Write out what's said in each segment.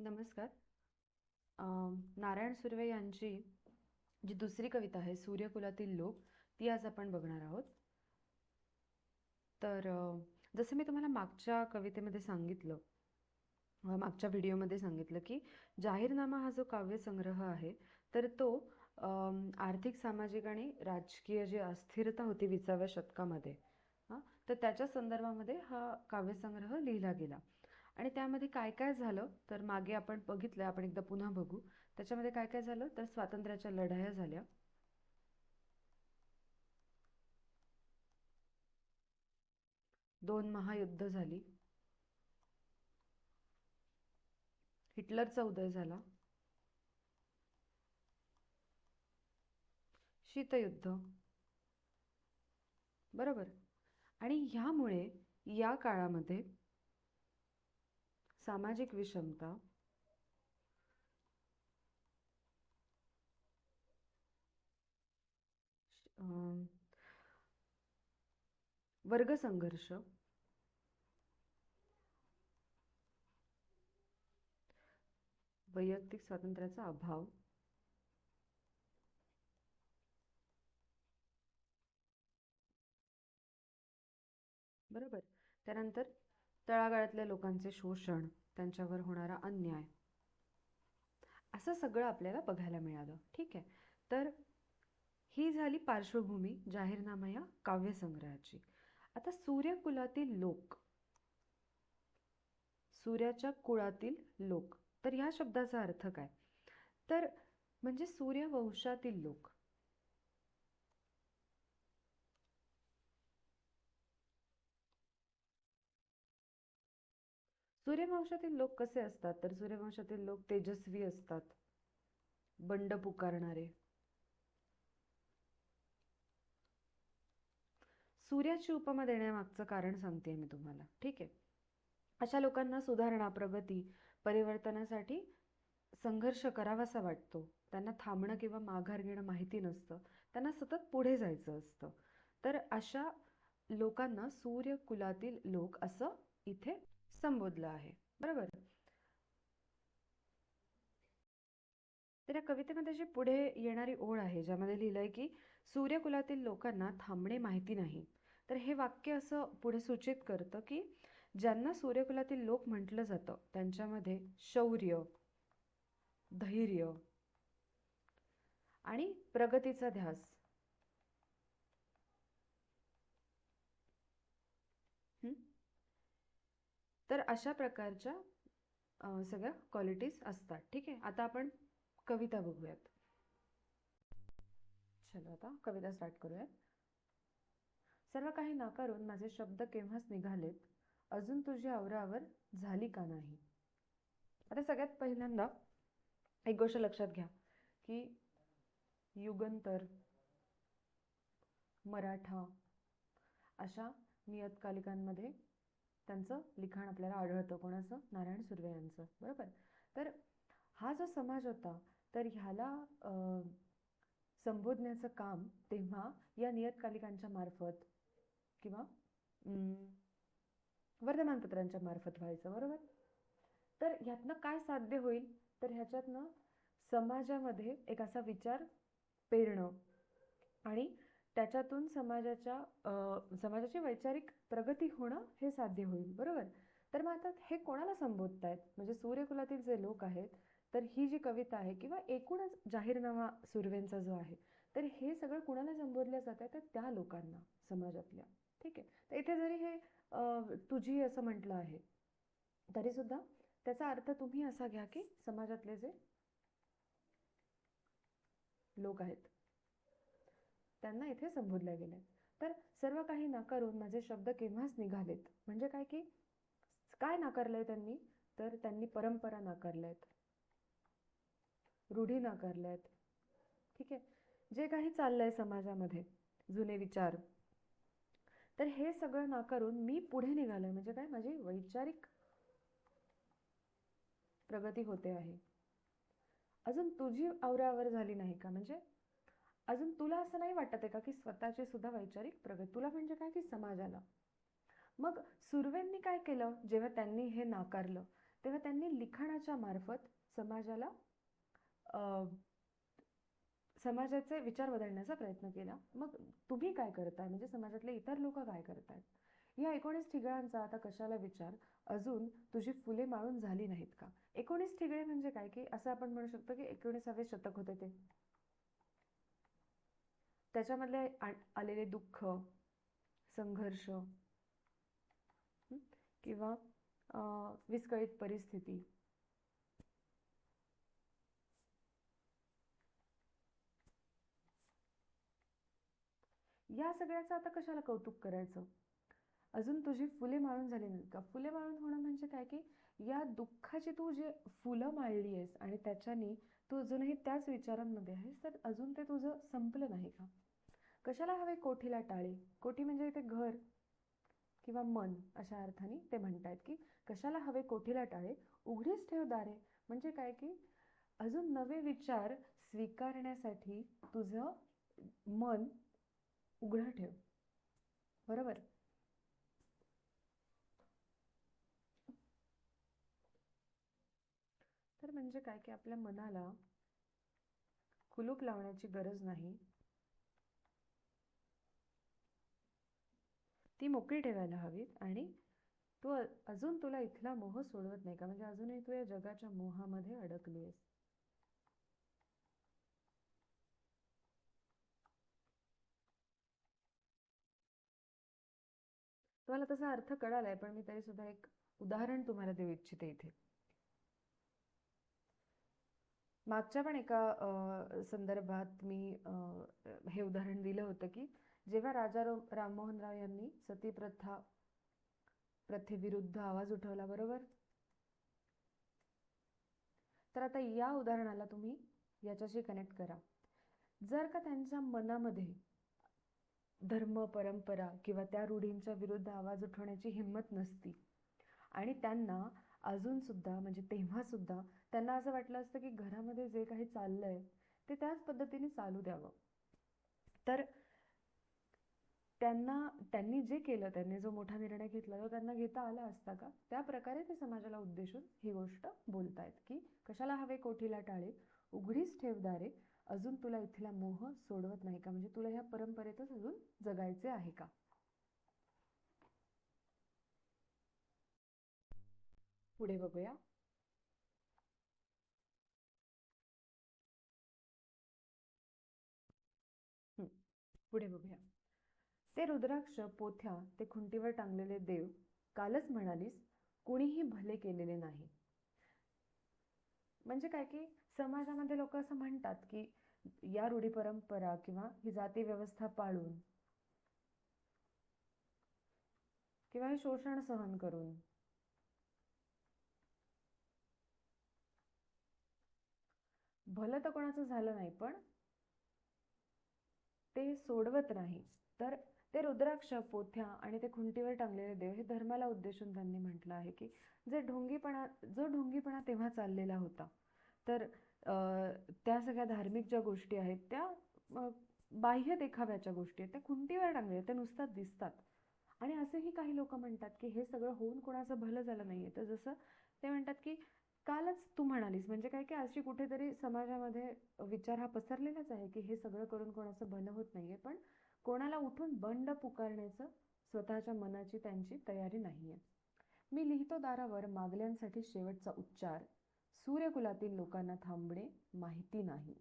नमस्कार. नारायण सुर्वे यांची जी दुसरी कविता आहे सूर्यकुलातील लोक ती आज आपण बघणार आहोत. तर जसं मी तुम्हाला मागच्या कवितेमध्ये सांगितलं मागच्या व्हिडिओमध्ये सांगितलं की जाहीरनामा हा जो काव्यसंग्रह आहे तर तो आर्थिक सामाजिक आणि राजकीय जी अस्थिरता होती विसाव्या शतकामध्ये हां तर त्याच्या संदर्भामध्ये हा काव्यसंग्रह लिहिला गेला. आणि त्यामध्ये काय काय झालं तर मागे आपण बघितलं आपण एकदा पुन्हा बघू. त्याच्यामध्ये काय काय झालं तर स्वातंत्र्याच्या लढाया झाल्या. दोन महायुद्ध झाली. हिटलरचा उदय झाला. शीतयुद्ध. बरोबर. आणि ह्यामुळे या काळामध्ये सामाजिक विषमता. वर्गसंघर्ष वैयक्तिक स्वातंत्र्याचा अभाव. बरोबर. त्यानंतर तळागाळातल्या लोकांचे शोषण त्यांच्यावर होणारा अन्याय. असं सगळं आपल्याला बघायला मिळालं. ठीक आहे. तर ही झाली पार्श्वभूमी जाहीरनामा या काव्यसंग्रहाची. आता सूर्यकुलातील लोक. सूर्याच्या कुळातील लोक. तर ह्या शब्दाचा अर्थ काय? तर म्हणजे सूर्यवंशातील लोक. सूर्यवंशातील लोक कसे असतात? तर सूर्यवंशातील लोक तेजस्वी असतात. बंड पुकारणारे. सूर्याची उपमा देण्यामागचं कारण सांगते मी तुम्हाला. ठीक आहे? अशा लोकांना सुधारणा प्रगती परिवर्तनासाठी संघर्ष करावासा वाटतो. त्यांना थांबणं किंवा माघार घेणं माहिती नसतं. त्यांना सतत पुढे जायचं असतं. तर अशा लोकांना सूर्यकुलातील लोक असं इथे संबोधलं आहे. बरोबर? तर या कवितेमध्ये जी पुढे येणारी ओळ आहे ज्यामध्ये लिहिलंय की सूर्यकुलातील लोकांना थांबणे माहिती नाही. तर हे वाक्य असं पुढे सूचित करतं की ज्यांना सूर्यकुलातील लोक म्हटलं जातं त्यांच्यामध्ये शौर्य धैर्य आणि प्रगतीचा ध्यास तर अशा प्रकारच्या सगळ्या क्वालिटीज असतात. ठीक आहे? आता आपण कविता बघूयात. चलो आता कविता स्टार्ट करूयात. सर्व काही नाकारून माझे शब्द केव्हाच निघालेत? अजून तुझी आवरावर झाली का नाही? आता सगळ्यात पहिल्यांदा एक गोष्ट लक्षात घ्या की युगंतर मराठा अशा नियतकालिकांमध्ये त्यांचं लिखाण आपल्याला आढळतं कोणाचं नारायण सुर्वे यांचं बरोबर? तर हा जो समाज होता तर ह्याला संबोधण्याचं काम तेव्हा या नियतकालिकांच्या मार्फत किंवा वर्तमानपत्रांच्या मार्फत व्हायचं बरोबर? तर ह्यातनं काय साध्य होईल? तर ह्याच्यातनं समाजामध्ये एक असा विचार पेरणं आणि त्याच्यातून समाजाच्या समाजाची वैचारिक प्रगती होणं हे साध्य होईल बरोबर? तर मग आता हे कोणाला संबोधतायत? म्हणजे सूर्यकुलातील जे लोक आहेत तर ही जी कविता आहे किंवा एकूणच जाहीरनामा सुर्वेंचा जो आहे तर हे सगळं कुणाला संबोधलं जात आहे तर त्या लोकांना समाजातल्या. ठीक आहे? तर इथे जरी हे तुझी असं म्हटलं आहे तरीसुद्धा त्याचा अर्थ तुम्ही असा घ्या की समाजातले जे लोक आहेत त्यांना इथे संबोधल्या गेले. तर सर्व काही नाकारून माझे शब्द केव्हाच निघालेत? म्हणजे काय की काय नाकारलंय त्यांनी? तर त्यांनी परंपरा नाकारल्यात. रूढी नाकारल्यात. ठीक आहे? जे काही चाललंय समाजामध्ये जुने विचार. तर हे सगळं नाकारून मी पुढे निघालोय. म्हणजे काय? माझी वैचारिक प्रगती होते आहे. अजून तुझी आवरावर झाली नाही का? म्हणजे अजून तुला असं नाही वाटत आहे का की स्वतःची सुद्धा वैचारिक प्रगती? तुला म्हणजे काय की समाजाला? मग सुर्वेंनी काय केलं? जेव्हा त्यांनी हे नाकारलं तेव्हा त्यांनी लिखाणाच्या मार्फत समाजाला समाजाचे विचार बदलण्याचा प्रयत्न केला. मग तुम्ही काय करताय? म्हणजे समाजातले इतर लोक काय करतायत? या एकोणीस ठिगळांचा आता कशाला विचार? अजून तुझी फुले माळून झाली नाहीत का? एकोणीस ठिगळे म्हणजे काय की असं आपण म्हणू शकतो की एकोणीसावे शतक होते ते. त्याच्यामधले आलेले दुःख संघर्ष किंवा विस्कळीत परिस्थिती. या सगळ्याचं आता कशाला कौतुक करायचं? अजून तुझी फुले माळून झाली नाहीत का? फुले माळून होणं म्हणजे काय की या दुःखाची तू जे फुलं माळली आहेस आणि त्याच्यानी तू अजूनही त्याच विचारांमध्ये आहेस तर अजून ते तुझं संपलं नाही का? कशाला हवे कोठीला टाळे? कोठी म्हणजे इथे घर किंवा मन अशा अर्थाने ते म्हणतायत की कशाला हवे कोठीला टाळे? उघडीच ठेव दारे. म्हणजे काय की अजून नवे विचार स्वीकारण्यासाठी तुझं मन उघडं ठेव. बरोबर तर म्हणजे काय की आपल्या मनाला कुलूप लावण्याची गरज नाही. ती मोकळी ठेवायला हवीत आणि तू अजून तुला इथला मोह सोडवत नाही का? म्हणजे अजूनही तू या जगाच्या मोहामध्ये अडकली आहेस तुम्हाला तसा अर्थ कळालाय पण मी तरी सुद्धा एक उदाहरण तुम्हाला देऊ इच्छिते इथे. मागच्या पण एका संदर्भात मी हे उदाहरण दिलं होतं की जेव्हा राजा राममोहन राव यांनी सती प्रथा प्रथेविरुद्ध आवाज उठवला बरोबर? तर आता या उदाहरणाला तुम्ही याच्याशी कनेक्ट करा. जर का त्यांच्या मनामध्ये धर्म परंपरा किंवा त्या रूढींच्या विरुद्ध आवाज उठवण्याची हिंमत नसती आणि त्यांना अजूनसुद्धा म्हणजे तेव्हासुद्धा त्यांना असं वाटलं असतं की घरामध्ये जे काही चाललं आहे ते त्याच पद्धतीने चालू द्यावं. तर त्यांना त्यांनी जे केलं त्यांनी जो मोठा निर्णय घेतला तो त्यांना घेता आला असता का? त्या प्रकारे ते समाजाला उद्देशून ही गोष्ट बोलतायत की कशाला हवे कोठीला टाळे? उघडीच ठेवदारे अजून तुला इथला मोह सोडवत नाही का? म्हणजे तुला ह्या परंपरेतच अजून जगायचे आहे का? पुढे बघूया. पुढे बघूया. ते रुद्राक्ष पोथ्या ते खुंटीवर टांगलेले देव कालच म्हणालीस कुणीही भले केलेले नाही. म्हणजे काय की समाजामध्ये लोक असं म्हणतात की या रूढी परंपरा किंवा ही जाती व्यवस्था पाळून किंवा हे शोषण सहन करून भलं तर कोणाचं झालं नाही पण ते सोडवत नाही. तर ते रुद्राक्ष पोथ्या आणि ते खुंटीवर टांगलेले देव हे धर्माला उद्देशून त्यांनी म्हटलं आहे की जे ढोंगीपणा जो ढोंगीपणा तेव्हा चाललेला होता तर त्या सगळ्या धार्मिक ज्या गोष्टी आहेत त्या बाह्य देखाव्याच्या गोष्टी आहेत त्या खुंटीवर टांगलेल्या त्या नुसतात दिसतात. आणि असेही काही लोक म्हणतात की हे सगळं होऊन कोणाचं भलं झालं नाहीये. तर जसं ते म्हणतात की कालच तू म्हणालीस म्हणजे काय की अशी कुठेतरी समाजामध्ये विचार हा पसरलेलाच आहे की हे सगळं करून कोणाचं भलं होत नाहीये पण कोणाला उठून बंड पुकारण्याचं स्वतःच्या मनाची त्यांची तयारी नाहीये. मी लिहितो दारावर मागल्यांसाठी शेवटचा उच्चार सूर्यकुलातील लोकांना थांबणे माहिती नाही.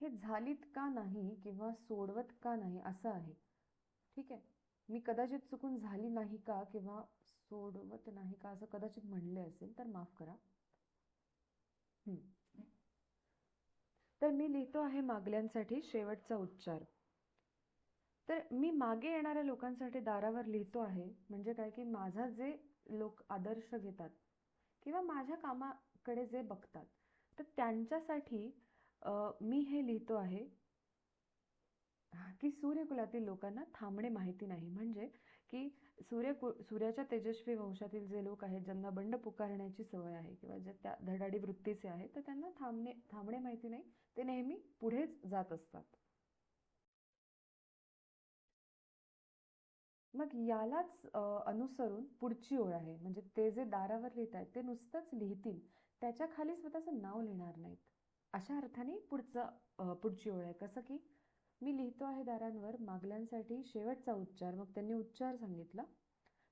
हे झालीत का नाही किंवा सोडवत का नाही असं आहे. ठीक आहे? मी कदाचित चुकून झाली नाही का किंवा सोडवत नाही का असं कदाचित म्हणले असेल तर माफ करा. तर मी लिहितो आहे मागल्यांसाठी शेवटचा उच्चार. तर मी मागे येणाऱ्या लोकांसाठी दारावर लिहितो आहे म्हणजे काय की माझा जे लोक आदर्श घेतात किंवा माझ्या कामाकडे जे बघतात तर त्यांच्यासाठी मी हे लिहितो आहे की सूर्यकुलातील लोकांना थांबणे माहिती नाही. म्हणजे की सूर्य सूर्याच्या तेजस्वी वंशातील जे लोक आहेत ज्यांना बंड पुकारण्याची सवय आहे किंवा जे त्या धडाडी वृत्तीचे आहेत तर त्यांना थांबणे थांबणे माहिती नाही. ते नेहमी पुढेच जात असतात. मग यालाच अनुसरून पुढची ओळ आहे. म्हणजे ते जे दारावर लिहित आहेत ते नुसतंच लिहितील. त्याच्याखाली स्वतःचं नाव लिहिणार नाहीत. अशा अर्थाने पुढचं पुढची ओळ आहे कसं की मी लिहितो आहे दारांवर मागल्यांसाठी शेवटचा उच्चार. मग त्यांनी उच्चार सांगितला.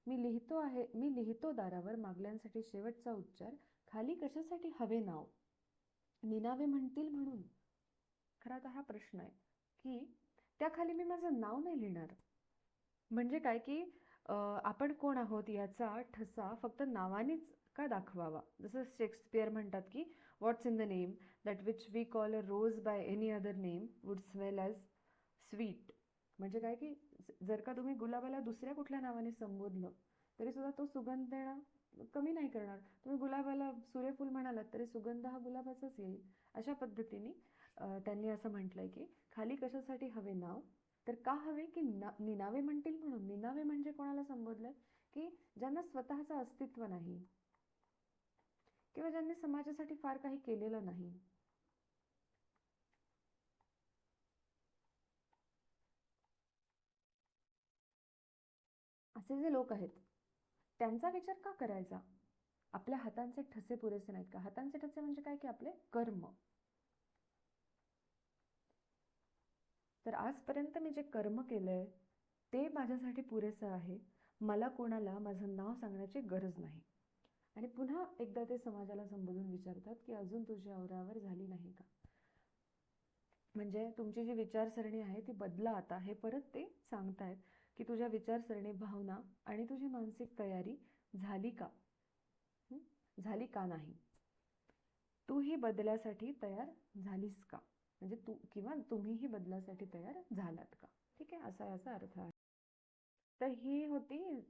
मी लिहितो आहे मी लिहितो दारावर मागल्यांसाठी शेवटचा उच्चार. खाली कशासाठी हवे नाव? निनावे म्हणतील म्हणून? खरा तर हा प्रश्न आहे की त्याखाली मी माझं नाव नाही लिहिणार. म्हणजे काय की आपण कोण आहोत याचा ठसा फक्त नावानेच का दाखवावा? जसं शेक्सपियर म्हणतात की what's in the name that which we call a rose by any other name would smell as sweet म्हणजे काय की जर का तुम्ही गुलाबाला दुसऱ्या कुठल्या नावाने संबोधलं तरी सुद्धा तो सुगंध देणं कमी नाही करणार. तुम्ही गुलाबाला सूर्यफूल म्हणालात तरी सुगंध हा गुलाबाचाच येईल. अशा पद्धतीने त्यांनी असं म्हटलंय की खाली कशासाठी हवे नाव? तर का हवे की ना निनावे म्हणतील म्हणून? निनावे म्हणजे कोणाला संबोधलं? की ज्यांना स्वतःचं अस्तित्व नाही किंवा ज्यांनी समाजासाठी फार काही केलेलं नाही. असे जे लोक आहेत त्यांचा विचार का करायचा? आपल्या हातांचे ठसे पुरेसे नाहीत का? हातांचे ठसे म्हणजे काय की आपले कर्म. तर आजपर्यंत मी जे कर्म केलंय ते माझ्यासाठी पुरेसं आहे. मला कोणाला माझं नाव सांगण्याची गरज नाही. आणि पुन्हा एकदा ते समाजाला संबोधून विचारतात की अजून तुझी आवरावर झाली नाही का? म्हणजे तुमची जी विचारसरणी आहे ती बदला आता. हे परत ते सांगतायत. की तुझ्या विचारसरणी भावना आणि तुझी मानसिक तयारी झाली का? झाली का नाही? तू ही बदलासाठी तयार झालीस का? म्हणजे तू किंवा तुम्हीही बदलासाठी तयार झालात का? ठीक आहे असा याचा अर्थ आहे. तर ही होती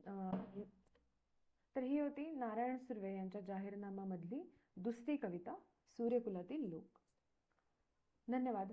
तर ही होती नारायण सुर्वे यांच्या जाहीरनामामधली दुसरी कविता सूर्यकुलातील लोक. धन्यवाद.